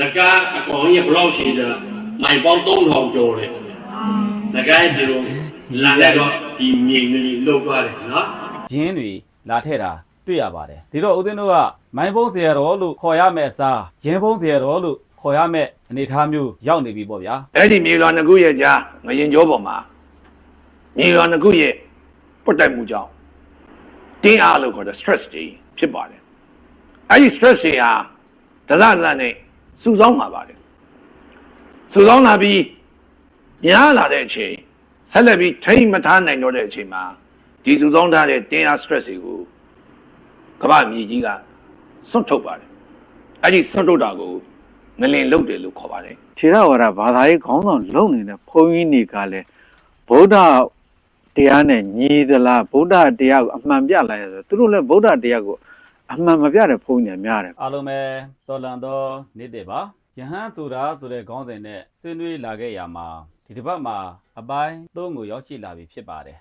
လကားအကောင်ကြီးဘလောက်ရှိတာမိုင်ပေါင်း3000ကျော်တယ်လကားဒီလိုလန်လိုက်တော့ဒီမြေကလေးလှုပ်သွားတယ်နော်ဂျင်းတွေလာထဲ့တာတွေ့ရပါတယ်ဒီတော့ဦးသိန်းတို့ကမိုင်ပုံးစရာတော်လို့ခေါ်ရမယ့်အစားဂျင်းပုံးစရာတော်လို့ခေါ်ရမယ့်အနေအထားမျိုးရောက်နေပြီပေါ့ဗျာအဲ့ဒီမြေလွန်နှစ်ခုရဲ့ကြားငရင်ကျောပေါ်မှာမြေလွန်နှစ်ခုရဲ့ပွတ်တိုက်မှုကြောင့်တင်းအားလို့ခေါ်တဲ့ stress တွေဖြစ်ပါတယ်အဲ့ဒီ stress တွေဟာဒဇလန်နဲ့ စုဆောင်းလာပါတယ်စုဆောင်းလာပြီးများလာတဲ့အချိန်ဆက်လက်ပြီးထိမ့်မထားနိုင်တော့တဲ့အချိန်မှာဒီစုဆောင်းထားတဲ့တင်းအား stress တွေကိုကမ္ဘာမြေကြီးကစွန့်ထုတ်ပါတယ်အဲ့ဒီစွန့်ထုတ်တာကိုငလင်လုတ်တယ်လို့ခေါ်ပါတယ်ထေရဝါဒဘာသာရေးခေါင်းဆောင်လုံနေတဲ့ဘုန်းကြီးတွေကလည်းဗုဒ္ဓတရားနဲ့ညီသလားဗုဒ္ဓတရားကိုအမှန်ပြလိုက်ရဆိုသူတို့လည်းဗုဒ္ဓတရားကို အမှန်မပြတဲ့ဘုန်းကြီးတွေများတယ်အားလုံးပဲတော်လန်တော်နေ့တည်းပါယဟန်ဆိုတာဆိုတဲ့ခေါင်းစဉ်နဲ့ဆွေးနွေးလာခဲ့ရမှာဒီတစ်ပတ်မှာအပိုင်း၃ကိုရောက်ရှိလာပြီဖြစ်ပါတယ်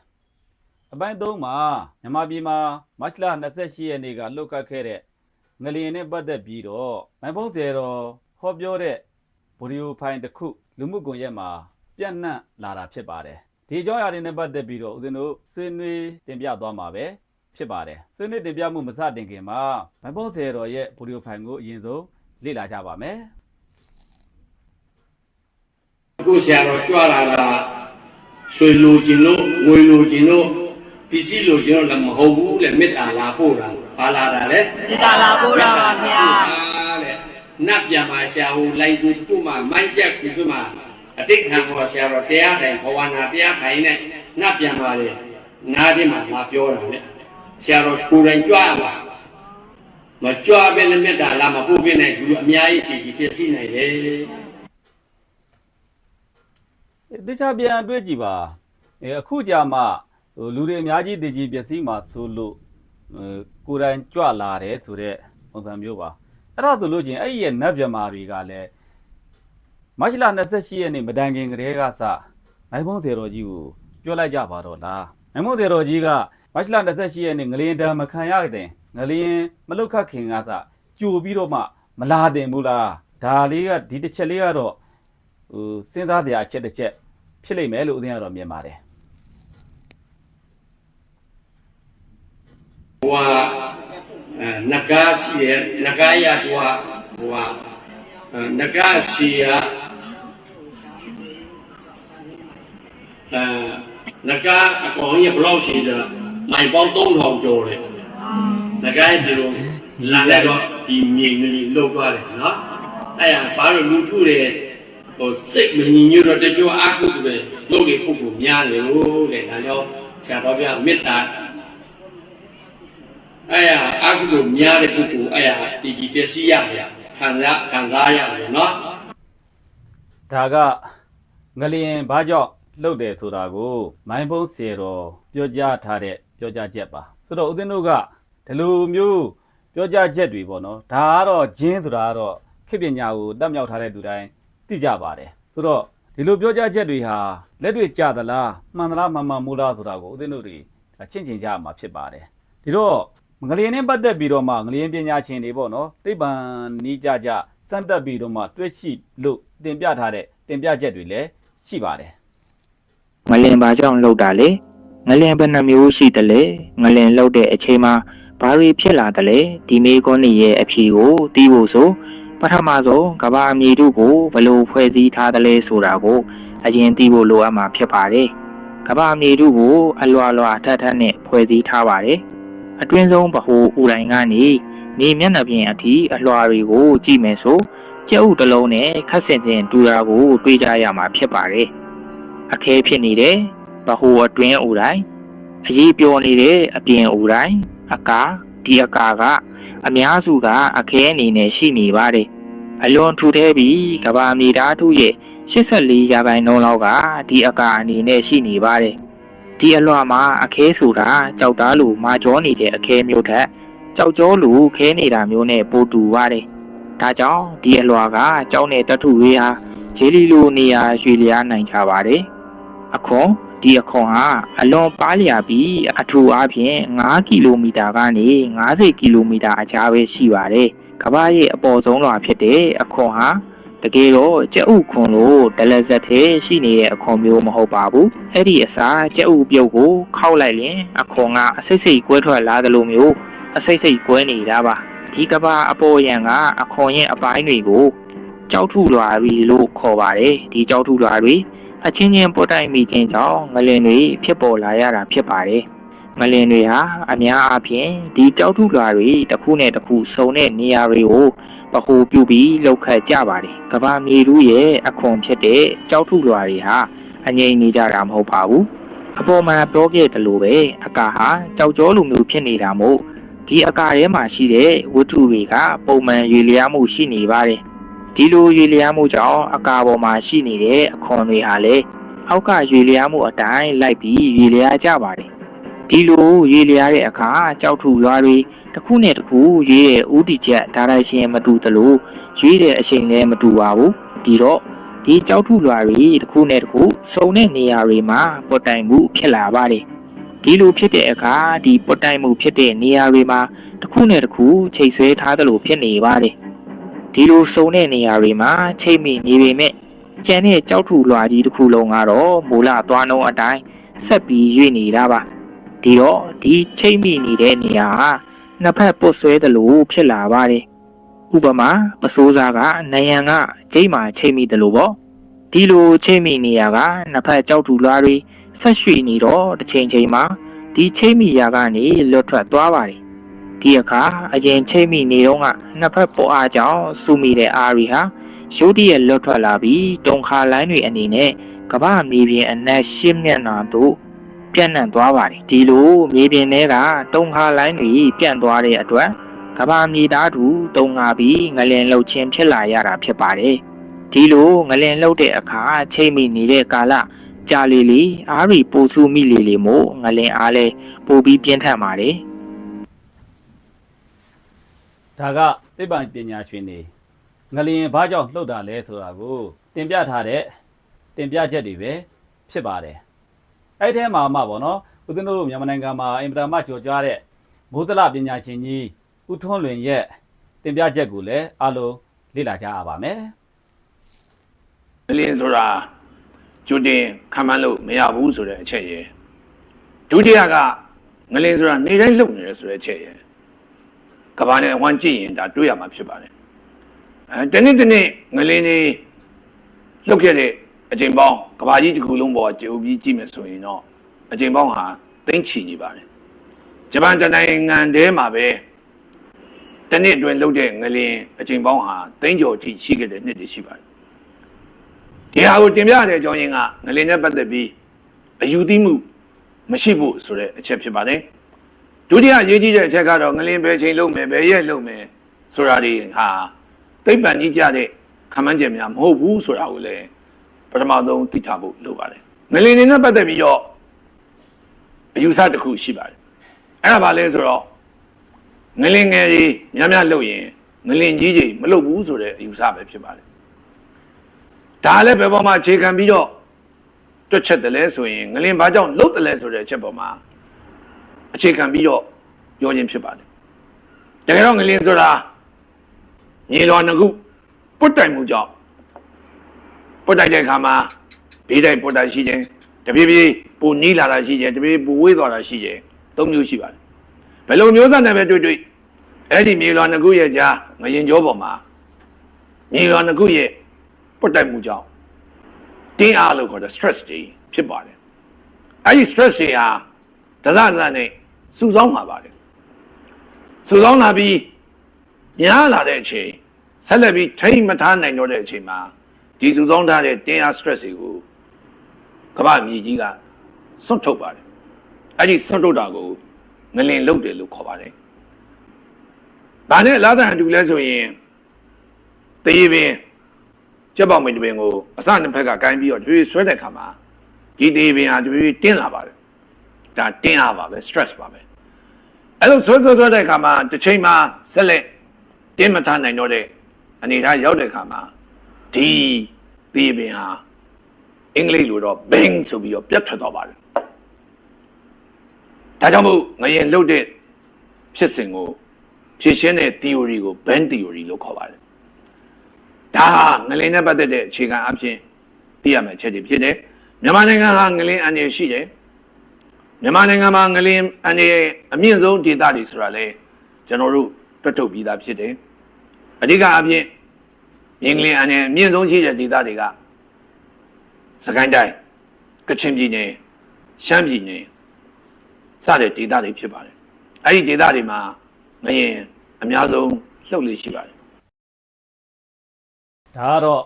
အပိုင်း၃မှာမြန်မာပြည်မှာမတ်လ28ရက်နေ့ကလှုပ်ခတ်ခဲ့တဲ့ငလျင်နဲ့ပတ်သက်ပြီးတော့မိုင်းဖုံးစေတော်ဟောပြောတဲ့ဗီဒီယိုဖိုင်တစ်ခုလူမှုကွန်ရက်မှာပြန့်နှံ့လာတာဖြစ်ပါတယ်ဒီအကြောင်းအရာတွေနဲ့ပတ်သက်ပြီးတော့ဦးဇင်းတို့ဆွေးနွေးတင်ပြသွားမှာပဲ ဖြစ်ပါတယ်ဆွေးနွေးတင်ပြမှုမစတင်ခင်မှာဘိုင်ဘုတ်ဆယ်တော်ရဲ့ဗီဒီယိုဖိုင်ကိုအရင်ဆုံးလေ့လာကြပါမယ်ခုဆရာတော်ကြွလာတာဆွေလိုခြင်းလို့ငွေလိုခြင်းလို့ပစ္စည်းလိုခြင်းလို့လည်းမဟုတ်ဘူးလေမေတ္တာလာပို့တာဘာလာတာလဲမေတ္တာလာပို့တာပါဗျာလေနတ်ပြန်ပါဆရာဟိုလိုက်ကိုတို့မှမိုက်ချက်ကိုတို့မှအတိတ်ခံတော်ဆရာတော်တရားထိုင်ဘဝနာတရားထိုင်နဲ့နတ်ပြန်ပါလေနားထဲမှာလာပြောတာလေ ဆရာတော်ကိုယ်တိုင်ကြွလာမကြွဘဲနဲ့မေတ္တာလာမပို့ပြနိုင်ဘူးအများကြီးပြည်ပြည်ပြည့်စည်နိုင်တယ်တခြားပြန်တွေ့ကြည့်ပါအဲအခုကြာမှဟိုလူတွေအများကြီးတည်ကြည်ပျက်စီးမှာဆိုလို့ဟိုကိုယ်တိုင်ကြွလာတယ်ဆိုတဲ့ပုံစံမျိုးပါအဲ့ဒါဆိုလို့ချင်းအဲ့ဒီရဲ့နတ်မြမာတွေကလည်းမတ်လ28ရက်နေ့မတိုင်ခင်ကတည်းကစနိုင်ဖုံးစေတော်ကြီးကိုပြောလိုက်ကြပါတော့လားနိုင်ဖုံးစေတော်ကြီးက မတ်လ28ရက်နေ့ငလျင်တံမခံရတဲ့ငလျင်မလုတ်ခတ်ခင်ကစကြိုပြီးတော့မှမလာတင်ဘူးလားဒါလေးကဒီတစ်ချက်လေးကတော့ဟိုစဉ်းစားတရားအချက်တစ်ချက်ဖြစ်လိမ့်မယ်လို့ဦးဇင်းကတော့မြင်ပါတယ်ဟိုကအဲနဂါရှိရနဂါရဟိုကဟိုကအဲနဂါရှိရအဲနဂါအကောင်ကြီးဘယ်လောက်ရှိသလဲ မိုင်ပေါင်း3000ကျော်တယ်နဂါရဲ့ဒီလိုလမ်းလိုက်တော့ဒီမြေငလီလုတ်သွားတယ်နော်အဲ့ဒါဘာလို့လူထုတွေဟိုစိတ်မငြိမ်ညွတ်တော့တချို့အာကုတွေလုပ်လေပုဂ္ဂိုလ်များလေလို့တဲ့ဒါကြောင့်ဆရာတော်ပြမေတ္တာအဲ့ရအကုသိုလ်များတဲ့ပုဂ္ဂိုလ်အဲ့ရဒီကြီးပျက်စီးရတယ်ခံစားခံစားရတယ်နော်ဒါကငလျင်ဘာကြောင့်လှုပ်တယ်ဆိုတာကိုမိုင်းဖုံးစေတော်ပြောကြားထားတဲ့ ပြောကြားချက်ပါဆိုတော့ဦးဇင်းတို့ကဒီလိုမျိုးပြောကြားချက်တွေပေါ့နော်ဒါကတော့ဂျင်းဆိုတာကတော့ခေတ်ပညာကိုတတ်မြောက်ထားတဲ့သူတိုင်းသိကြပါတယ်ဆိုတော့ဒီလိုပြောကြားချက်တွေဟာလက်တွေ့ကြသလားမှန်သလားမမှန်ဘူးလားဆိုတာကိုဦးဇင်းတို့တွေဒါချင့်ချင်ကြမှာဖြစ်ပါတယ်ဒီတော့ငလျင်နဲ့ပတ်သက်ပြီးတော့မှငလျင်ပညာရှင်တွေပေါ့နော်သိပ္ပံနီးကြကြစမ်းတက်ပြီးတော့မှတွေ့ရှိလို့တင်ပြထားတဲ့တင်ပြချက်တွေလည်းရှိပါတယ်ငလင်ဘာကြောင့်လှုပ်တာလဲ ငလင်ဘယ်နှမျိုးရှိတယ်လဲငလင်လှုပ်တဲ့အချိန်မှာဘာတွေဖြစ်လာတယ်လဲဒီမေကွန်နေရဲ့အဖြေကိုသိဖို့ဆိုပထမဆုံးကဘာအမီတို့ကိုဘယ်လိုဖွဲ့စည်းထားတယ်လဲဆိုတာကိုအရင်သိဖို့လိုအပ်မှာဖြစ်ပါတယ်ကဘာအမီတို့ကိုအလွာလွာအထက်ထက်နဲ့ဖွဲ့စည်းထားပါတယ်အတွင်းဆုံးဗဟိုဥတိုင်းကနေမြေမျက်နှာပြင်အထိအလွာတွေကိုကြည့်မယ်ဆိုကျဲဥတစ်လုံးနဲ့ခက်ဆင်ဆင်တူတာကိုတွေးကြရမှာဖြစ်ပါတယ်အခဲဖြစ်နေတဲ့ ဗဟိုအတွင်းဥတိုင်းအရေးပြောနေတဲ့အပြင်ဥတိုင်းအကာဒီအကာကအများစုက အခဲအနေနဲ့ရှိနေပါတယ်အလွန်ထူထဲပြီးကဘာမြေသားထုရဲ့84ရာခိုင်နှုန်းလောက်ကဒီအကာအနေနဲ့ရှိနေပါတယ်ဒီအလွှာမှာအခဲဆိုတာကြောက်သားလိုမာကြောနေတဲ့အခဲမျိုးထက်ကြောက်ကြောလိုခဲနေတာမျိုးနဲ့ပိုတူပါတယ်ဒါကြောင့်ဒီအလွှာကကြောက်တဲ့တထုတွေဟာဂျေလီလိုနေရာရွှေလျားနိုင်ကြပါတယ်အခွန် ဒီအခွန်ဟာအလွန်ပါးလျာပြီးအထူအားဖြင့်9ကီလိုမီတာကနေ90ကီလိုမီတာအကြားပဲရှိပါတယ်ကမ္ဘာရဲ့အပေါ်ဆုံးလွှာဖြစ်တဲ့အခွန်ဟာတကယ်တော့ကြက်ဥခွန်လို့ဒလဇက်သေးရှိနေတဲ့အခွန်မျိုးမဟုတ်ပါဘူးအဲ့ဒီအစားကြက်ဥပြုတ်ကိုခောက်လိုက်ရင်အခွန်ကအစိတ်စိတ်ကွဲထွက်လာသလိုမျိုးအစိတ်စိတ်ကွဲနေတာပါဒီကဘာအပေါ်ယံကအခွန်ရဲ့အပိုင်းတွေကိုကြောက်ထုလွာပြီလို့ခေါ်ပါတယ်ဒီကြောက်ထုလွာတွေ အချင်းချင်းပုတ်တိုက်မိခြင်းကြောင့်ငလင်တွေဖြစ်ပေါ်လာရတာဖြစ်ပါတယ်ငလင်တွေဟာအများအားဖြင့်ဒီကြောက်ထုလွာတွေတစ်ခုနဲ့တစ်ခုစုံတဲ့နေရာတွေကိုပခုပြုပြီးလောက်ခတ်ကြပါတယ်ကဘာမြေလူရဲ့အခွန်ဖြစ်တဲ့ကြောက်ထုလွာတွေဟာအငြိမ်နေကြတာမဟုတ်ပါဘူးအပေါ်မှာပြောခဲ့တယ်လို့ပဲအကာဟာကြောက်ကြောလိုမျိုးဖြစ်နေတာမို့ဒီအကာထဲမှာရှိတဲ့ဝတ္ထုတွေကပုံမှန်ရွေလျားမှုရှိနေပါတယ် ဒီလိုရွေလျားမှုကြောင့်အကာပေါ်မှာရှိနေတဲ့အခွန်တွေဟာလည်းအောက်ကရွေလျားမှုအတိုင်းလိုက်ပြီးရွေလျားကြပါတယ်ဒီလိုရွေလျားတဲ့အခါကြောက်ထုရွာတွေတစ်ခုနဲ့တစ်ခုရွေးတဲ့ဥတီချက်ဒါရိုက်ရှင်မတူသလိုရွေးတဲ့အချိန်လည်းမတူပါဘူးဒီတော့ဒီကြောက်ထုလွာတွေတစ်ခုနဲ့တစ်ခုစုံတဲ့နေရာတွေမှာပွတ်တိုင်မှုဖြစ်လာပါတယ်ဒီလိုဖြစ်တဲ့အခါဒီပွတ်တိုင်မှုဖြစ်တဲ့နေရာတွေမှာတစ်ခုနဲ့တစ်ခုချိတ်ဆွဲထားသလိုဖြစ်နေပါတယ် ဒီလိုစုံတဲ့နေရာတွေမှာချိတ်မိနေပေမဲ့ကျန်တဲ့ကြောက်ထုလွာကြီးတစ်ခုလုံးကတော့မူလသွားနှုံးအတိုင်းဆက်ပြီးရွေ့နေတာပါဒီတော့ဒီချိတ်မိနေတဲ့နေရာဟာနှစ်ဖက်ပုတ်ဆွဲသလိုဖြစ်လာပါတယ်။ဥပမာပစိုးစားကနယံကကျိတ်မှချိန်မိသလိုပေါ့။ဒီလိုချိန်မိနေရကနှစ်ဖက်ကြောက်တူလွားတွေဆက်ရွှေ့နေတော့တစ်ချိန်ချိန်မှာဒီချိန်မိရာကနေလွတ်ထွက်သွားပါတယ်။ ဒီအခါအရင်ချိန်မိနေတော့ကနှစ်ဖက်ပေါ်အားကြောင့်စူမိတဲ့အာရီဟာရုတ်တရက်လွတ်ထွက်လာပြီးတုံခါလိုင်းတွေအနေနဲ့ကမ္ဘာမြေပြင်အနက်ရှင်းမျက်နှာတို့ပြန့်နှံ့သွားပါတယ်ဒီလိုမြေပြင်ထဲကတုံခါလိုင်းတွေပြန့်သွားတဲ့အတွက်ကဘာမြေသားတူတုံငါပြီးငလင်လှုပ်ခြင်းဖြစ်လာရတာဖြစ်ပါတယ်ဒီလိုငလင်လှုပ်တဲ့အခါချိန်မိနေတဲ့ကာလကြာလီလီအားရီပိုစုမိလီလီမို့ငလင်အားလဲပိုပြီးပြင်းထန်ပါတယ် ဒါကသိပ္ပံပညာရှင်တွေငလျင်ဘာကြောင့်လှုပ်တာလဲဆိုတာကိုတင်ပြထားတဲ့တင်ပြချက်တွေပဲဖြစ်ပါတယ်အဲ့ဒီထဲမှာမှပေါ့နော်ဦးဇင်းတို့မြန်မာနိုင်ငံမှာအင်တာမကြော်ကြားတဲ့မိုးသလပညာရှင်ကြီးဦးထွန်းလွင်ရဲ့တင်ပြချက်ကိုလည်းအားလုံးလေ့လာကြရပါမယ်ငလင်းဆိုတာကျွတ်တင်ခံမှန်းလို့မရဘူးဆိုတဲ့အချက်ရယ်ဒုတိယကငလင်းဆိုတာနေတိုင်းလုံနေတယ်ဆိုတဲ့အချက်ရယ် ကဘာနဲ့ဝမ်းကြည့်ရင်ဒါတွေ့ရမှာဖြစ်ပါတယ်အဲတနေ့တနေ့ငလင်းနေလှုပ်ခဲ့တဲ့အချိန်ပေါင်းကဘာကြီးတစ်ခုလုံးပေါ်ကျေဦးပြီးကြည့်မယ်ဆိုရင်တော့အချိန်ပေါင်းဟာသိမ့်ချီနေပါတယ်ဂျပန်တနိုင်ငံတည်းမှာပဲတနေ့အတွင်းလှုပ်တဲ့ငလင်းအချိန်ပေါင်းဟာသိမ့်ကျော်အထိရှိခဲ့တဲ့နှစ်တွေရှိပါတယ်ဒီဟာကိုတင်ပြရတဲ့အကြောင်းရင်းကငလင်နဲ့ပတ်သက်ပြီးအယူသီးမှုမရှိဖို့ဆိုတဲ့အချက်ဖြစ်ပါတယ် ဒုတိယအရေးကြီးတဲ့အချက်ကတော့ငလင်ပဲချိန်လုံးမယ်ပဲရက်လုံးမယ်ဆိုတာတွေဟာသိပ္ပံကြီးကြတဲ့ခံမှန်းချက်များမဟုတ်ဘူးဆိုတာကိုလည်းပထမဆုံးသိထားဖို့လိုပါတယ်ငလင်တွေနဲ့ပတ်သက်ပြီးတော့အယူဆတစ်ခုရှိပါတယ်အဲ့ဒါဘာလဲဆိုတော့ငလင်ငယ်ကြီးများများလှုပ်ရင်ငလင်ကြီးကြီးမလှုပ်ဘူးဆိုတဲ့အယူဆပဲဖြစ်ပါတယ်ဒါလည်းဘယ်ပေါ်မှာအခြေခံပြီးတော့တွက်ချက်တယ်လဲဆိုရင်ငလင်ဘာကြောင့်လှုပ်တယ်လဲဆိုတဲ့အချက်ပေါ်မှာ အခြေခံပြီးတော့ပြောခြင်းဖြစ်ပါတယ်တကယ်တော့ငလင်ဆိုတာမြေလွန်တစ်ခုပုတ်တိုင်မှုကြောင့်ပုတ်တိုင်တဲ့အခါမှာဘေးတိုင်ပုတ်တိုင်ရှိခြင်းတပြေးပြေးပူနီးလာတာရှိခြင်းတပြေးပူဝေးသွားတာရှိခြင်းသုံးမျိုးရှိပါတယ်ဘယ်လိုမျိုးစနဲ့ပဲတွေ့တွေ့အဲ့ဒီမြေလွန်တစ်ခုရဲ့ကြားငရင်ကြောပေါ်မှာမြေလွန်တစ်ခုရဲ့ပုတ်တိုက်မှုကြောင့်တင်းအားလို့ခေါ်တဲ့ stress တွေဖြစ်ပါတယ်အဲဒီ stress တွေဟာ ဒဇဇနဲ့စုဆောင်းမှာပါတယ်စုဆောင်းလာပြီးများလာတဲ့အချိန်ဆက်လက်ပြီးထိမ့်မထားနိုင်တော့တဲ့အချိန်မှာဒီစုဆောင်းထားတဲ့တင်းအား stress တွေကိုကမ္ဘာမြေကြီးကစွန့်ထုတ်ပါတယ်အဲ့ဒီစွန့်ထုတ်တာကိုငလင်လုတ်တယ်လို့ခေါ်ပါတယ်။ဒါနဲ့အလားတူအတူလဲဆိုရင်တရေပင်ကျက်ပေါင်မင်းတပင်ကိုအစနှစ်ဖက်ကကိုင်းပြီးတော့တပြေးဆွဲတဲ့ခါမှာဒီတေးပင်ဟာတပြေးတင်းလာပါတယ် ဒါတင်းလာပါပဲ stress ပါပဲအဲ့လိုဆွဲဆွဲဆွဲတဲ့ခါမှာတစ်ချိန်မှာဆက်လက်တင်းမထားနိုင်တော့တဲ့အနေအထားရောက်တဲ့ခါမှာဒီတေးပင်ဟာအင်္ဂလိပ်လိုတော့ bang ဆိုပြီးတော့ပြတ်ထွက်သွားပါတယ်ဒါကြောင့်မို့ငရင်လှုပ်တဲ့ဖြစ်စဉ်ကိုဖြည့်ရှင်းတဲ့ theory ကို band theory လို့ခေါ်ပါတယ်ဒါဟာငလင်နဲ့ပတ်သက်တဲ့အခြေခံအဖြစ်သိရမယ့်အချက်တွေဖြစ်တယ်မြန်မာနိုင်ငံဟာငလင်အန္တရာယ်ရှိတယ် မြန်မာနိုင်ငံမှာငလင်အန္တရာယ်အမြင့်ဆုံးဒေသတွေဆိုတာလေကျွန်တော်တို့တွတ်ထုတ်ပြီးသားဖြစ်တယ်အဓိကအဖြစ်မြင်းကလင်အန္တရာယ်အမြင့်ဆုံးရှိတဲ့ဒေသတွေကစကိုင်းတိုင်းကချင်ပြည်နယ်ရှမ်းပြည်နယ်စတဲ့ဒေသတွေဖြစ်ပါတယ်အဲ့ဒီဒေသတွေမှာငရင်အများဆုံးလှုပ်လေရှိပါတယ်ဒါကတော့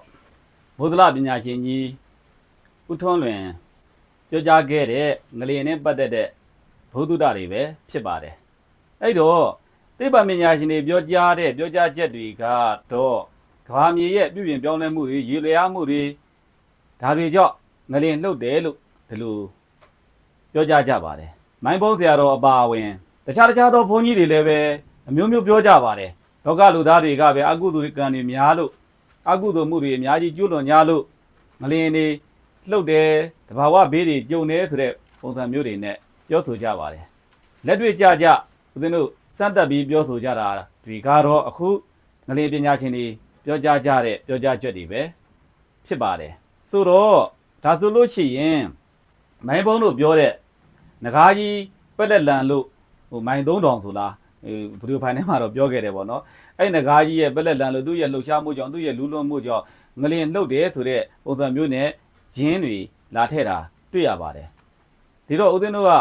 မုဒ္ဒလပညာရှင်ကြီးဦးထွန်းလွင် ပြောကြားခဲ့တဲ့ငလျင်နဲ့ပတ်သက်တဲ့ဘုဒ္ဓတွေပဲဖြစ်ပါတယ်အဲ့တော့သိပ္ပံပညာရှင်တွေပြောကြားတဲ့ပြောကြားချက်တွေကတော့ကဘာမြေရဲ့ပြုပြင်ပြောင်းလဲမှုတွေရေလျားမှုတွေဒါတွေကြောင့်ငလျင်လှုပ်တယ်လို့ဒီလိုပြောကြားကြပါတယ်မိုင်းဘုံဆရာတော်အပါအဝင်တခြားတခြားသောဘုန်းကြီးတွေလည်းပဲအမျိုးမျိုးပြောကြပါတယ်လောကလူသားတွေကပဲအကုသိုလ်ကံတွေများလို့အကုသိုလ်မှုတွေအများကြီးကျူးလွန်ကြလို့မလင်းနေလှုပ်တယ် တဘာဝဘေးတွေကြုံတယ်ဆိုတဲ့ပုံစံမျိုးတွေနဲ့ပြောဆိုကြပါတယ်လက်တွေ့ကြကြဦးဇင်းတို့စမ်းတက်ပြီးပြောဆိုကြတာဒီကတော့အခုငလင်းပညာရှင်တွေပြောကြားကြတဲ့ပြောကြားချက်တွေပဲဖြစ်ပါတယ်ဆိုတော့ဒါဆိုလို့ရှိရင်မိုင်းဘုံတို့ပြောတဲ့ငကားကြီးပက်လက်လန်လို့ဟိုမိုင်း3000ဆိုလားဟိုဗီဒီယိုဖိုင်ထဲမှာတော့ပြောခဲ့တယ်ပေါ့နော်အဲ့ငကားကြီးရဲ့ပက်လက်လန်လို့သူ့ရဲ့လှုပ်ရှားမှုကြောင့်သူ့ရဲ့လူးလွန်မှုကြောင့်ငလျင်လှုပ်တယ်ဆိုတဲ့ပုံစံမျိုးနဲ့ဂျင်းတွေ လာထည့်တာတွေ့ရပါတယ်ဒီတော့ဦးဇင်းတို့က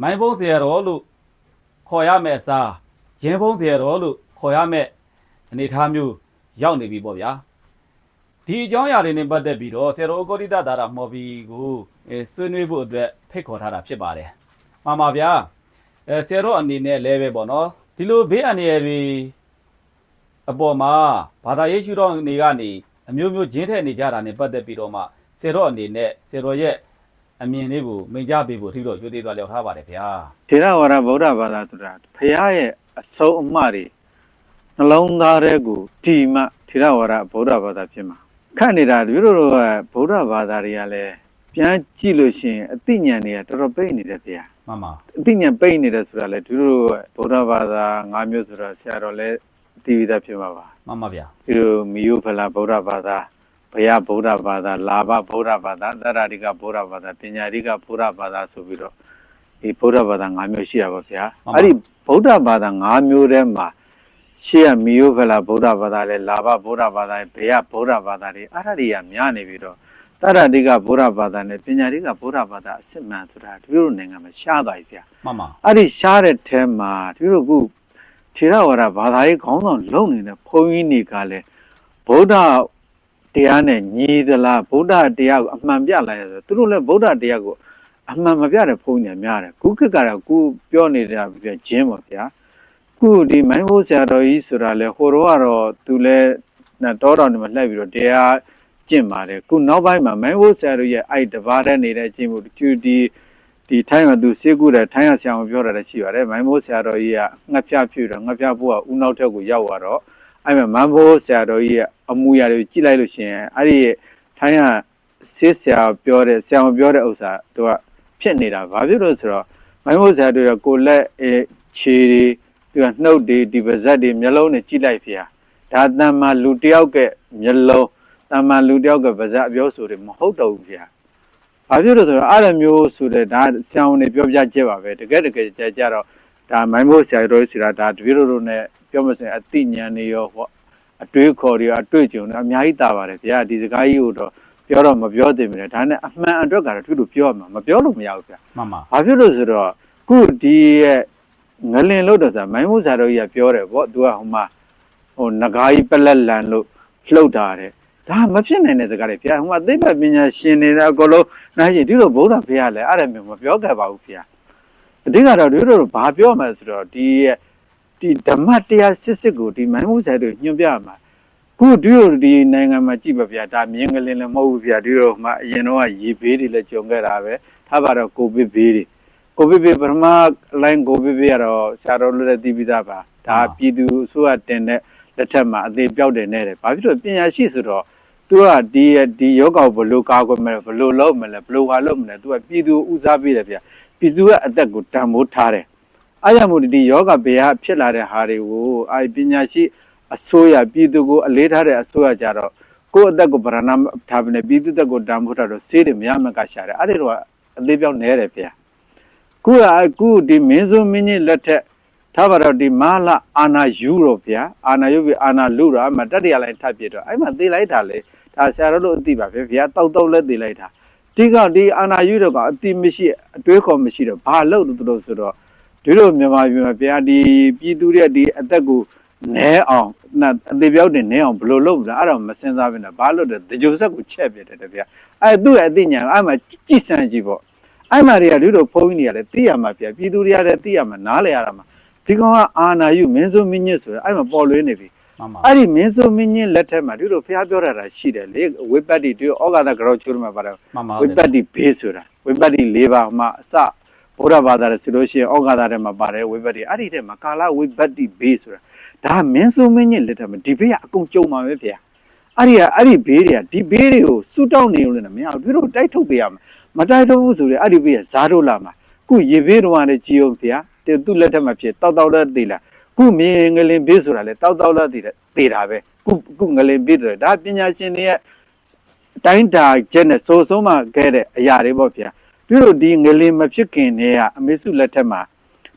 မိုင်းဖုံးဆရာတော်လို့ခေါ်ရမယ့်အစားဂျင်းဖုံးဆရာတော်လို့ခေါ်ရမယ့်အနေအထားမျိုးရောက်နေပြီပေါ့ဗျာဒီအကြောင်းအရာတွေနဲ့ပတ်သက်ပြီးတော့ဆရာတော်ဥက္ကောတိတသာရမော်ဘီကိုအဲဆွေးနွေးဖို့အတွက်ဖိတ်ခေါ်ထားတာဖြစ်ပါတယ်မှန်ပါဗျာအဲဆရာတော်အနေနဲ့လည်းပဲပေါ့နော်ဒီလိုဘေးအန္တရာယ်တွေအပေါ်မှာဘာသာရေးရှုထောင့်နေကနေအမျိုးမျိုးဂျင်းထည့်နေကြတာနဲ့ပတ်သက်ပြီးတော့မှ ဆယ်တော်အနေနဲ့ဆယ်တော်ရဲ့အမြင်လေးကိုမိန့်ကြားပေးဖို့အထီးတော့ရွေးသေးသွားလျောက်ထားပါတယ်ဗျာထေရဝါဒဗုဒ္ဓဘာသာဆိုတာဖရာရဲ့အဆုံးအမတွေနှလုံးသားထဲကိုတီမှထေရဝါဒဗုဒ္ဓဘာသာဖြစ်မှာခန့်နေတာဒီလိုတော့ဗုဒ္ဓဘာသာတွေကလည်းပြန်ကြည့်လို့ရှိရင်အသိဉာဏ်တွေကတော်တော်ပိတ်နေတယ်ဗျာမှန်ပါအသိဉာဏ်ပိတ်နေတယ်ဆိုတာလေဒီလိုဗုဒ္ဓဘာသာ၅မျိုးဆိုတာဆရာတော်လည်းသိပြီးသားဖြစ်မှာပါမှန်ပါဗျာဒီလိုမီယုဖလာဗုဒ္ဓဘာသာ ဘယဗုဒ္ဓဘာသာလာဘဗုဒ္ဓဘာသာသရရိကဗုဒ္ဓဘာသာပညာရိကဗုဒ္ဓဘာသာဆိုပြီးတော့ဒီဗုဒ္ဓဘာသာ၅မျိုးရှိတာပါဗျာအဲ့ဒီဗုဒ္ဓဘာသာ၅မျိုးထဲမှာရှေ့ကမီယုဖလာဗုဒ္ဓဘာသာလဲလာဘဗုဒ္ဓဘာသာဘယဗုဒ္ဓဘာသာတွေအဲ့ဒါတွေကများနေပြီးတော့သရရိကဗုဒ္ဓဘာသာနဲ့ပညာရိကဗုဒ္ဓဘာသာအစစ်မှန်ဆိုတာဒီလိုနိုင်ငံမှာရှားသွားပြီဗျာမှန်ပါအဲ့ဒီရှားတဲ့ထဲမှာဒီလိုခုထေရဝါဒဘာသာရေးခေါင်းဆောင်လုံနေတဲ့ဘုန်းကြီးတွေကလည်းဗုဒ္ဓ တရားနဲ့ညီသလားဗုဒ္ဓတရားကိုအမှန်ပြလိုက်ရဆိုသူတို့လည်းဗုဒ္ဓတရားကိုအမှန်မပြတဲ့ဘုန်းကြီးတွေများတယ်ခုခေတ်ကတော့ခုပြောနေတာပြဂျင်းပါဗျာခုဒီမိုင်းဘိုးဆရာတော်ကြီးဆိုတာလေဟိုတော့ကတော့သူလည်းနော်တောတော်နေမှာလှည့်ပြီးတော့တရားကျင့်ပါတယ်ခုနောက်ပိုင်းမှာမိုင်းဘိုးဆရာတော်ရဲ့အဲ့တဘာတဲ့နေတဲ့ကျင့်မှုကျူဒီဒီထိုင်းမှာသူစေကူတယ်ထိုင်းရဆရာမပြောတာလည်းရှိပါတယ်မိုင်းမိုးဆရာတော်ကြီးကငှက်ပြဖြူတော့ငှက်ပြဖို့ကဦးနောက်ထက်ကိုရောက်သွားတော့ အဲ့မှာမန်ဖိုးဆရာတော်ကြီးရဲ့အမူအရာတွေကိုကြည့်လိုက်လို့ရှိရင်အဲ့ဒီထိုင်းရဆေးဆရာပြောတဲ့ဆရာမပြောတဲ့ဥစ္စာသူကဖြစ်နေတာဘာဖြစ်လို့ဆိုတော့မိုင်းမိုးဆရာတော်ကကိုလက်အဲခြေတွေသူကနှုတ်တွေဒီပါဇက်တွေမျက်လုံးတွေကြည့်လိုက်ဖေ။ဒါတန်မာလူတယောက်ကမျက်လုံးတန်မာလူတယောက်ကပါဇက်အပြောဆိုတွေမဟုတ်တော့ဘူးဖေ။ဘာဖြစ်လို့လဲဆိုတော့အဲ့လိုမျိုးဆိုတဲ့ဒါဆရာဝန်တွေပြောပြချက်ပါပဲတကယ်တကယ်ကြကြတော့ဒါမိုင်းမို့ဆရာတော်ကြီးဆိုတာဒါတပည့်တော်တို့ ਨੇ ပြောမစင်အသိဉာဏ်တွေရောဟောအတွေးခေါ်တွေရောအတွေ့အကြုံတွေအများကြီးတာပါတယ်ဗျာဒီစကားကြီးကိုတော့ပြောတော့မပြောသင့်ဘူးလေဒါနဲ့အမှန်အတွက်ကတော့သူတို့ပြောရမှာမပြောလို့မရဘူးဗျာမှန်ပါဘာဖြစ်လို့ဆိုတော့ခုဒီရဲ့ငလင်လို့တော့ဆိုမိုင်းမို့ဆရာတော်ကြီးကပြောတယ်ဗောသူကဟိုမှာဟိုငကားကြီးပလက်လန်လို့လှုပ်တာတဲ့ဒါမဖြစ်နိုင်တဲ့စကားတွေဗျာဟိုမှာသိပ္ပံပညာရှင်တွေလည်းအကုန်လုံးနိုင်ရင်ဒီလိုဗုဒ္ဓဘုရားလည်းအဲ့ဒါမျိုးမပြောခဲ့ပါဘူးဖေ။အတိကတော့ဒီလိုတော့ဘာပြောမှလဲဆိုတော့ဒီရဲ့ ဒီဓမ္မတရားစစ်စစ်ကိုဒီမိုင်းမှုဆိုင်တွေညွှန်ပြမှာခုဒီလိုဒီနိုင်ငံမှာကြည့်ပါဗျာဒါမြင်းကလေးလည်းမဟုတ်ဘူးဗျာဒီလိုမှအရင်တော့ရေဘေးတွေလည်းကြုံခဲ့တာပဲထားပါတော့ကိုဗစ်ဘေးတွေကိုဗစ်ဘေးပထမလိုင်းကိုဗစ်ဘေးကတော့ဆရာတော်တို့လည်းသိပြီးသားပါဒါပြည်သူအစိုးရတင်တဲ့လက်ထက်မှာအသေးပြောက်တယ်နဲ့တယ်ဘာဖြစ်လို့ပညာရှိဆိုတော့သူကဒီဒီယောဂကိုဘယ်လို့ကာကွယ်မလဲဘယ်လို့လုပ်မလဲဘယ်လို့ဟာလုပ်မလဲသူကပြည်သူဦးစားပေးတယ်ဗျပြည်သူကအသက်ကိုတန်ဖိုးထားတယ် အားကြောင့်မို့ဒီယောဂဘေးဖြစ်လာတဲ့ဟာတွေကိုအာပညာရှိအစိုးရပြည်သူကိုအလေးထားတဲ့အစိုးရကြတော့ကိုယ့်အသက်ကိုဗရဏထားပြီးနေပြည်သူတက်ကိုတန်ဖို့တော့ဆေးတွေမရမကရှာတယ်အဲ့ဒီတော့အသေးပြောင်းနေတယ်ဗျာခုကအခုဒီမင်းစုံမင်းကြီးလက်ထက်ထားပါတော့ဒီမဟာအာနာယူတော့ဗျာအာနာယူပြီးအာနာလူတော့အမှတတ္တရလိုက်ထပ်ပြတော့အဲ့မှာသေလိုက်တာလေဒါဆရာတော်တို့အသိပါဗျာဗျာတောက်တောက်လက်သေလိုက်တာဒီကဒီအာနာယူတော့ကအတိမရှိအတွေးခေါ်မရှိတော့ဘာလို့လို့တို့ဆိုတော့ ဒီလိုမြန်မာပြည်မှာဘုရားဒီပြည်သူတွေဒီအသက်ကိုနဲအောင်နာအသေးပြောက်တင်နဲအောင်ဘယ်လိုလုပ်မလဲအဲ့တော့မစင်စားဘဲနဲ့ဘာလို့လဲတကြိုဆက်ကိုချက်ပြတယ်တဗျာအဲ့သူ့ရဲ့အသိဉာဏ်အဲ့မှာကြည်စမ်းကြည့်ပေါ့အဲ့မှာတွေကဒီလိုဖုန်းကြီးတွေကလည်းသိရမှာဗျာပြည်သူတွေကလည်းသိရမှာနားလဲရတာမှာဒီကောင်ကအာနာယုမင်းစုမင်းညစ်ဆိုတော့အဲ့မှာပေါ်လွေးနေပြီမှန်ပါအဲ့ဒီမင်းစုမင်းညစ်လက်ထက်မှာဒီလိုဘုရားပြောရတာရှိတယ်လေဝိပတ္တိဒီဩဃာတကြောချိုးမှာပါတယ်မှန်ပါဝိပတ္တိဘေးဆိုတာဝိပတ္တိ၄ပါးမှာအစ ဘုရားဘာသာနဲ့ဆိုလို့ရှိရင်ဩဃာတထဲမှာပါတယ်ဝိပတ္တိအဲ့ဒီထဲမှာကာလဝိပတ္တိဘေးဆိုတာဒါမင်းစုမင်းညစ်လက်ထက်မှာဒီဘေးကအကုန်ကြုံမှာပဲဗျာအဲ့ဒီကအဲ့ဒီဘေးတွေကဒီဘေးတွေကိုစူတောင်းနေလို့လည်းမရဘူးသူတို့တိုက်ထုတ်ပေးရမှာမတိုက်ထုတ်ဘူးဆိုရင်အဲ့ဒီဘေးကဇာတို့လာမှာခုရေဘေးတော်ကလည်းကြည်အောင်ဗျာတဲ့သူ့လက်ထက်မှာဖြစ်တောက်တောက်လက်သေးလားခုမင်းငလင်ဘေးဆိုတာလေတောက်တောက်လက်သေးတယ်သေးတာပဲခုခုငလင်ဘေးတယ်ဒါပညာရှင်တွေရဲ့တိုင်းတာချက်နဲ့စိုးဆုံးမှခဲ့တဲ့အရာတွေပေါ့ဗျာ သူတို့ဒီငလင်မဖြစ်ခင်တည်းကအမေစုလက်ထက်မှာ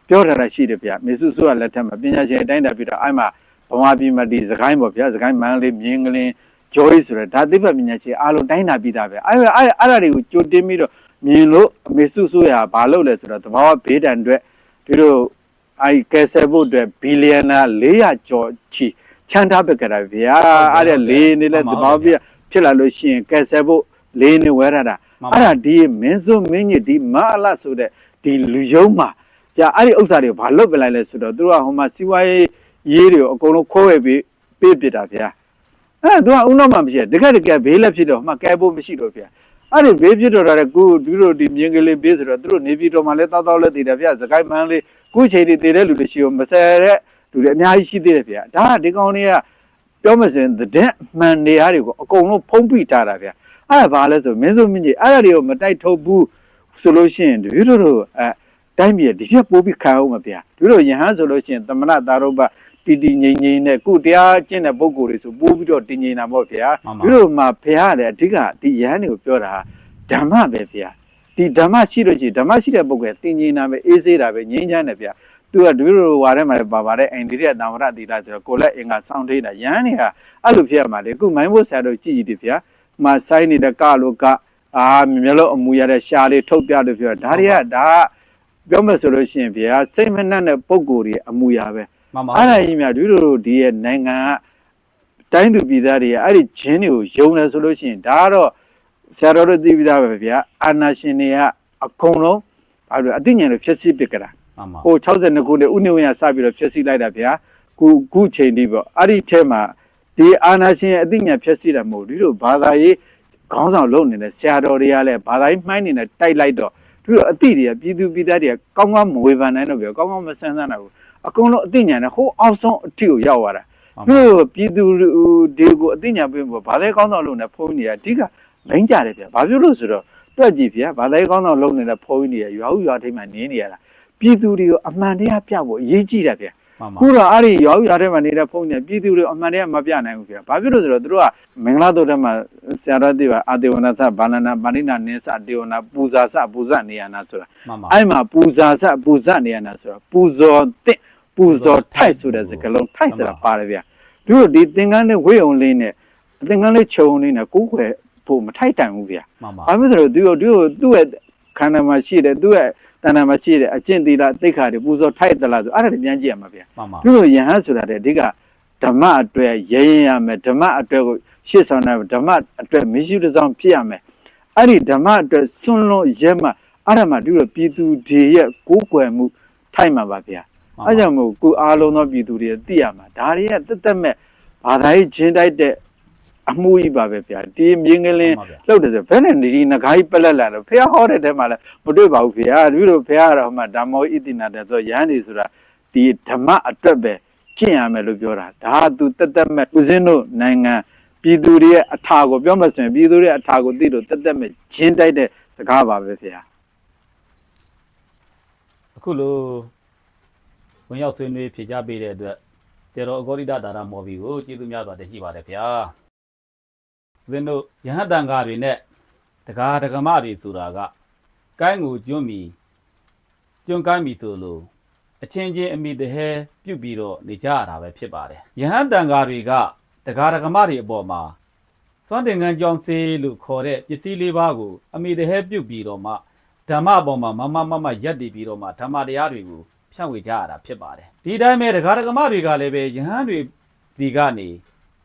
ပြောထားတာရှိတယ်ဗျာမေစုစုကလက်ထက်မှာပညာရှင်အတိုင်းတာပြီးတော့အဲ့မှာဗမာပြည်မှာဒီစကိုင်းပေါ့ဗျာစကိုင်းမန်းလေးမြင်းကလင်းဂျိုးကြီးဆိုတဲ့ဒါသိပ္ပံပညာရှင်အားလုံးတိုင်းတာပြီးသားပဲအဲ့အဲ့အဲ့အဲ့ဒါတွေကိုကြိုတင်ပြီးတော့မြင်လို့အမေစုစုရဘာလုပ်လဲဆိုတော့တဘာဝဘေးဒဏ်အတွက်သူတို့အဲ့ကယ်ဆယ်ဖို့အတွက်ဘီလီယံနာ400ကျော်ချီချမ်းထားပကြတာဗျာအဲ့ဒါလေးနေလဲတဘာဝပြဖြစ်လာလို့ရှိရင်ကယ်ဆယ်ဖို့လေးနေဝဲရတာမှန်ပါ အဲ့ဒါဒီမင်းစုမင်းကြီးဒီမအလတ်ဆိုတဲ့ဒီလူယုံမှာကြာအဲ့ဒီဥစ္စာတွေကိုဘာလုပ်ပြလိုက်လဲဆိုတော့သူတို့ကဟိုမှာစီးပွားရေးရေးတွေကိုအကုန်လုံးခိုးဝယ်ပြီးပေးပစ်တာဗျာအဲ့ဒါသူကဥနောက်မှမရှိတကယ်တကယ်ဘေးလက်ဖြစ်တော့ဟိုမှာကဲဖို့မရှိတော့ဗျာအဲ့ဒီဘေးဖြစ်တော့တာလေကိုသူတို့ဒီမြင်းကလေးဘေးဆိုတော့သူတို့နေပြည်တော်မှာလဲတောက်တောက်လဲတည်တယ်ဗျာစကိုင်းမန်းလေးခုချိန်ဒီတည်တဲ့လူတွေရှိရောမဆယ်တဲ့လူတွေအများကြီးရှိသေးတယ်ဗျာဒါကဒီကောင်တွေကပြောမစင်တဲ့မှန်နေရတွေကိုအကုန်လုံးဖုံးပြထားတာဗျာ အဲ့ဒါဘာလဲဆိုမင်းစုမင်းကြီးအဲ့ဒါတွေကိုမတိုက်ထုတ်ဘူးဆိုလို့ရှိရင်ဒီလိုလိုအဲတိုင်းပြည်ဒီချက်ပိုးပြီးခံအောင်မဗျာဒီလိုယဟန်ဆိုလို့ရှိရင်သမဏသာရုပ္ပတီတီငိမ့်ငိမ့်နဲ့ကုတရားကျင့်တဲ့ပုံကိုယ်တွေဆိုပိုးပြီးတော့တင်ငိမ့်တာပေါ့ဗျာဒီလိုမှဘုရားလည်းအဓိကဒီယဟန်တွေကိုပြောတာဓမ္မပဲဗျာဒီဓမ္မရှိလို့ရှိရင်ဓမ္မရှိတဲ့ပုံကတင်ငိမ့်တာပဲအေးစေးတာပဲငြိမ်းချမ်းတယ်ဗျာသူကဒီလိုဝါထဲမှာလည်းပါပါတယ်အိန္ဒိယတံဝရတိတာဆိုတော့ကိုလက်အင်္ဂါစောင်းထိတာယဟန်တွေကအဲ့လိုဖြစ်ရမှာလေအခုမိုင်းဖို့ဆရာတို့ကြည့်ကြည့်တယ်ဗျာ မဆိုင်နေတဲ့ကလို့ကအာမျက်လုံးအမူရတဲ့ရှားလေးထုတ်ပြလို့ပြောတာဒါတွေကဒါကပြောမယ်ဆိုလို့ရှိရင်ဗျာစိတ်မနှက်တဲ့ပုံကိုယ်တွေအမူအရာပဲမှန်ပါအဲ့ဒါကြီးများဒီလိုဒီရဲ့နိုင်ငံကတိုင်းသူပြည်သားတွေကအဲ့ဒီဂျင်းတွေကိုယုံတယ်ဆိုလို့ရှိရင်ဒါကတော့ဆရာတော်တို့သိပြီးသားပဲဗျာအာနာရှင်တွေကအကုန်လုံးဘာလို့အသိဉာဏ်တွေဖြစ်စီပစ်ကြတာမှန်ပါဟို62ခုနှစ်ဥနေဝရစပြီးတော့ဖြစ်စီလိုက်တာဗျာခုခုချိန်ဒီပေါ့အဲ့ဒီထဲမှာ ဒီအာနာရှင်ရဲ့အသိဉာဏ်ဖြစ်စီတာမဟုတ်ဘူးဒီလိုဘာသာရေးခေါင်းဆောင်လုပ်နေတဲ့ဆရာတော်တွေကလည်းဘာသာရေးမှိုင်းနေတဲ့တိုက်လိုက်တော့ဒီလိုအသိတွေကပြည်သူပြည်သားတွေကကောင်းကောင်းမဝေဖန်နိုင်တော့ဗျာကောင်းကောင်းမဆန်းဆန်းနိုင်ဘူးအကုန်လုံးအသိဉာဏ်နဲ့ဟိုအောက်ဆုံးအထိကိုရောက်သွားတာမှန်ပါဒီလိုပြည်သူတွေကိုအသိဉာဏ်ပေးဖို့ဘာသာရေးခေါင်းဆောင်လုပ်နေတဲ့ဖုန်းကြီးကအဓိကမိန်ကြတယ်ဗျာဘာဖြစ်လို့ဆိုတော့တွက်ကြည့်ဗျာဘာသာရေးခေါင်းဆောင်လုပ်နေတဲ့ဖုန်းကြီးတွေကရွာဥရွာထိပ်မှာနင်းနေရတာပြည်သူတွေကိုအမှန်တရားပြဖို့အရေးကြီးတယ်ဗျာမှန်ပါ ခုတော့အဲ့ဒီရောရွာထဲမှာနေတဲ့ဖုန်းတွေပြည်သူတွေအမှန်တည်းမပြနိုင်ဘူးခင်ဗျာ။ဘာဖြစ်လို့ဆိုတော့သူတို့ကမင်္ဂလာတုတ်ထဲမှာဆရာတော်တိပါအာတေဝနာသဘာလနာပါဏိနာနိသတေဝနာပူဇာသပူဇနေယနာဆိုတာမှန်ပါအဲ့မှာပူဇာသပူဇနေယနာဆိုတာပူဇော်တဲ့ပူဇော်ထိုက်ဆိုတဲ့စကားလုံးထိုက်ဆိုတာပါတယ်ဗျာ။သူတို့ဒီသင်္ကန်းနဲ့ဝိယုံလေးနဲ့သင်္ကန်းလေးခြုံလေးနဲ့ကိုယ်ွယ်ဖို့မထိုက်တန်ဘူးဗျာ။မှန်ပါဘာဖြစ်လို့လဲဆိုတော့သူတို့သူ့ရဲ့ခန္ဓာမှာရှိတဲ့သူ့ရဲ့ တဏ္ဍာမှာရှိတဲ့အကျင့်သီလသိက္ခာတွေပူဇော်ထိုက်သလားဆိုအဲ့ဒါတွေပြန်ကြည့်ရမှာဗျာမှန်ပါသူတို့ယဟန်ဆိုတာတဲ့အဓိကဓမ္မအတွက်ရရင်ရမယ်ဓမ္မအတွက်ကိုရှေ့ဆောင်နိုင်မယ်ဓမ္မအတွက်မရှိတစောင်းဖြစ်ရမယ်အဲ့ဒီဓမ္မအတွက်စွန့်လွတ်ရဲမှအဲ့ဒါမှသူတို့ပြည်သူတွေရဲ့ကိုးကွယ်မှုထိုက်မှာပါဗျာအဲ့ကြောင့်မို့ကိုအားလုံးသောပြည်သူတွေသိရမှာဒါတွေကတက်တက်မဲ့ဘာသာရေးချင်းတိုက်တဲ့ အမှုကြီးပါပဲဗျာဒီမြင်းကလင်းမှန်ပါဗျာလောက်တယ်ဆိုဘယ်နဲ့ဒီငကားကြီးပလက်လာတော့ဖះဟောတဲ့တဲမှာလည်းမတွေ့ပါဘူးဖះဒီလိုဖះကတော့ဟိုမှာဓမ္မောဣတိနာတဲ့ဆိုရဟန်းနေဆိုတာဒီဓမ္မအတွက်ပဲကျင့်ရမယ်လို့ပြောတာဒါကသူတက်တက်မဲ့ဦးဇင်းတို့နိုင်ငံပြည်သူတွေရဲ့အထာကိုပြောမှဆိုရင်ပြည်သူတွေရဲ့အထာကိုသိလို့တက်တက်မဲ့ဂျင်းတိုက်တဲ့စကားပါပဲဖះအခုလိုဝင်ရောက်ဆွေးနွေးဖြေကြားပေးတဲ့အတွက်ဆရာတော်အဂေါရိဒဒါရမော်ဘီကိုကျေးဇူးများစွာတင်ရှိပါတယ်ဗျာ ဦးဇင်းတို့ယဟန်တန်ဃာတွေနဲ့တက္ကရာတက္ကမတွေဆိုတာကကိုင်းကိုကျွန်းမီကျွန်းကိုင်းမီဆိုလို့အချင်းချင်းအမိတဟဲပြုတ်ပြီးတော့နေကြရတာပဲဖြစ်ပါတယ်ယဟန်တန်ဃာတွေကတက္ကရာတက္ကမတွေအပေါ်မှာစွမ်းတင်ငန်းကြောင်းစေးလို့ခေါ်တဲ့ပစ္စည်းလေးပါးကိုအမိတဟဲပြုတ်ပြီးတော့မှဓမ္မအပေါ်မှာမမမမရက်တည်ပြီးတော့မှဓမ္မတရားတွေကိုဖြန့်ဝေကြရတာဖြစ်ပါတယ်ဒီတိုင်းပဲတရားဓမ္မတွေကလည်းပဲယဟန်တွေဒီကနေ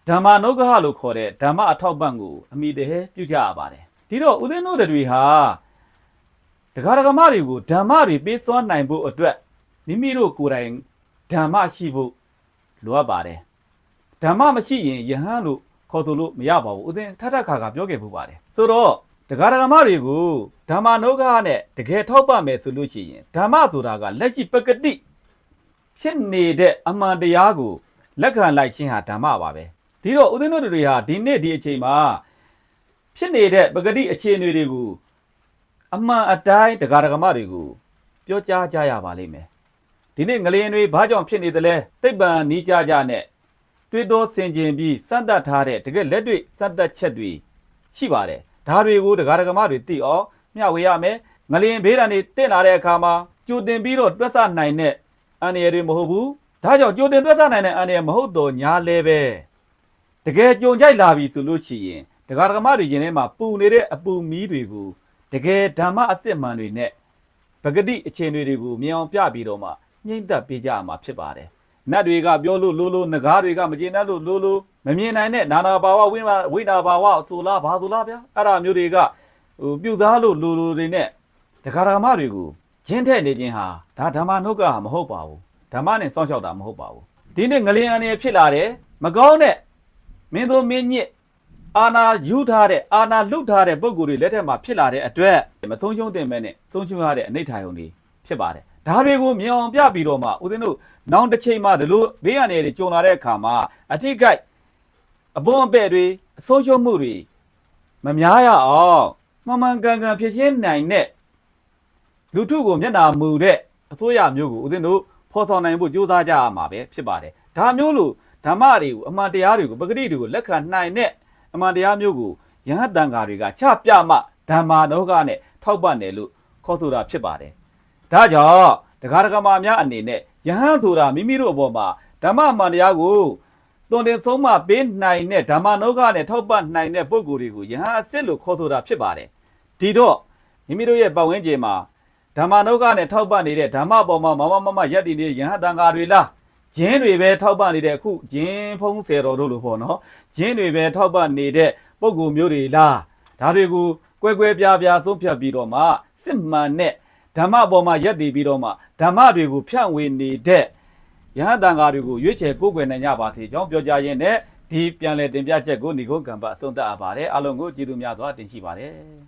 ဓမ္မနုဂဟလို့ခေါ်တဲ့ဓမ္မအထောက်ပံ့ကိုအမိတဟဲပြုတ်ကြရပါတယ်ဒီတော့ဦးဇင်းတို့တွေဟာတက္ကະတက္ကမတွေကိုဓမ္မတွေပေးစွမ်းနိုင်ဖို့အတွက်မိမိတို့ကိုယ်တိုင်ဓမ္မရှိဖို့လိုအပ်ပါတယ်ဓမ္မမရှိရင်ယဟန်လို့ခေါ်ဆိုလို့မရပါဘူးဦးဇင်းထထခါခါပြောခဲ့ဖို့ပါတယ်ဆိုတော့တရားဓမ္မတွေကိုဓမ္မနုဂဟနဲ့တကယ်ထောက်ပံ့မယ်ဆိုလို့ရှိရင်ဓမ္မဆိုတာကလက်ရှိပကတိဖြစ်နေတဲ့အမှန်တရားကိုလက်ခံလိုက်ခြင်းဟာဓမ္မပါပဲ ဒီတော့ဦးဇင်းတို့တွေဟာဒီနေ့ဒီအချိန်မှာဖြစ်နေတဲ့ပကတိအခြေအနေတွေကိုအမှန်အတိုင်းတရားဓမ္မတွေကိုပြောကြားကြရပါလိမ့်မယ်ဒီနေ့ငလျင်တွေဘာကြောင့်ဖြစ်နေသလဲသိပ္ပံနီးကြကြနဲ့တွေးတောဆင်ခြင်ပြီးစမ်းသပ်ထားတဲ့တကယ်လက်တွေ့စမ်းသပ်ချက်တွေရှိပါတယ်ဒါတွေကိုတရားဓမ္မတွေသိအောင်မျှဝေရမယ်ငလျင်ဘေးဒဏ်တွေတင့်လာတဲ့အခါမှာကြိုတင်ပြီးတော့တွက်ဆနိုင်တဲ့အန္တရာယ်တွေမဟုတ်ဘူးဒါကြောင့်ကြိုတင်တွက်ဆနိုင်တဲ့အန္တရာယ်မဟုတ်တော့ညာလဲပဲ တကယ်ကြုံကြိုက်လာပြီဆိုလို့ရှိရင်တရားဓမ္မတွေရင်ထဲမှာပူနေတဲ့အပူမီးတွေကိုတကယ်ဓမ္မအစစ်မှန်တွေနဲ့ပဂတိအခြေအနေတွေကိုမြင်အောင်ပြပြီးတော့မှညှိမ့်သက်ပေးကြရမှာဖြစ်ပါတယ်နတ်တွေကပြောလို့လိုလိုငကားတွေကမကျေနပ်လို့လိုလိုမမြင်နိုင်တဲ့နာနာဘာဝဝိမာဝိနာဘာဝဆိုလားဘာဆိုလားဗျာအဲ့ဒါမျိုးတွေကဟိုပြုသားလို့လိုလိုတွေနဲ့ဒကာဒကာမတွေကိုဂျင်းထဲ့နေခြင်းဟာဒါဓမ္မနှုတ်ကဟာမဟုတ်ပါဘူးဓမ္မနဲ့စောင့်ရှောက်တာမဟုတ်ပါဘူးဒီနေ့ငလျင်အနေဖြစ်လာတယ်မကောင်းတဲ့ မင်းတို့မင်းညစ်အာနာယူထားတဲ့အာနာလုထားတဲ့ပုံကိုယ်တွေလက်ထက်မှာဖြစ်လာတဲ့အတွက်မသုံးချုံတင်မဲ့နဲ့သုံးချုံရတဲ့အနိဋ္ဌာယုံတွေဖြစ်ပါတယ်ဒါတွေကိုမြင်အောင်ပြပြီးတော့မှဦးဇင်းတို့နောင်တစ်ချိန်မှဒီလိုဘေးရန်တွေကြုံလာတဲ့အခါမှာအထိကိုက်အပွန်အပဲ့တွေအဆိုးကျိုးမှုတွေမများရအောင်မှန်မှန်ကန်ကန်ဖြစ်ချင်းနိုင်တဲ့လူထုကိုမျက်နှာမူတဲ့အစိုးရမျိုးကိုဦးဇင်းတို့ဖော်ဆောင်နိုင်ဖို့ကြိုးစားကြရမှာပဲဖြစ်ပါတယ်ဒါမျိုးလို့ ဓမ္မတွေကိုအမှန်တရားတွေကိုပဂတိတွေကိုလက်ခံနိုင်တဲ့အမှန်တရားမျိုးကိုယဟန်တန်ဃာတွေကချပြမှဓမ္မာနောကနဲ့ထောက်ပံ့တယ်လို့ခေါ်ဆိုတာဖြစ်ပါတယ်ဒါကြောင့်တရားဓမ္မများအနေနဲ့ယဟန်ဆိုတာမိမိတို့အပေါ်မှာဓမ္မမှန်တရားကိုသွန်သင်ဆုံးမပေးနိုင်တဲ့ဓမ္မနောကနဲ့ထောက်ပံ့နိုင်တဲ့ပုဂ္ဂိုလ်တွေကိုယဟန်အစ်စ်လို့ခေါ်ဆိုတာဖြစ်ပါတယ်ဒီတော့မိမိတို့ရဲ့ပတ်ဝန်းကျင်မှာဓမ္မနောကနဲ့ထောက်ပံ့နေတဲ့ဓမ္မပေါ်မှာမမမမရက်တည်နေတဲ့ယဟန်တန်ဃာတွေလား ဂျင်းတွေပဲထောက်ပံ့နေတဲ့အခုဂျင်းဖုံးဆယ်တော်တို့လို့ပေါ့နော်ဂျင်းတွေပဲထောက်ပံ့နေတဲ့ပုဂ္ဂိုလ်မျိုးတွေလားဒါတွေကိုကွဲကွဲပြားပြားသုံးဖြတ်ပြီးတော့မှစစ်မှန်တဲ့ဓမ္မအပေါ်မှာရက်တည်ပြီးတော့မှဓမ္မတွေကိုဖြန့်ဝေနေတဲ့ယဟန်တန်ဃာတွေကိုရွေးချယ်ကိုးကွယ်နိုင်ကြပါစေကြောင်းပြောကြရင်းနဲ့ဒီပြန်လည်တင်ပြချက်ကိုဏိကုံကံပအဆုံးသတ်အပ်ပါတယ်အလုံးကိုကျေးဇူးများစွာတင်ရှိပါတယ်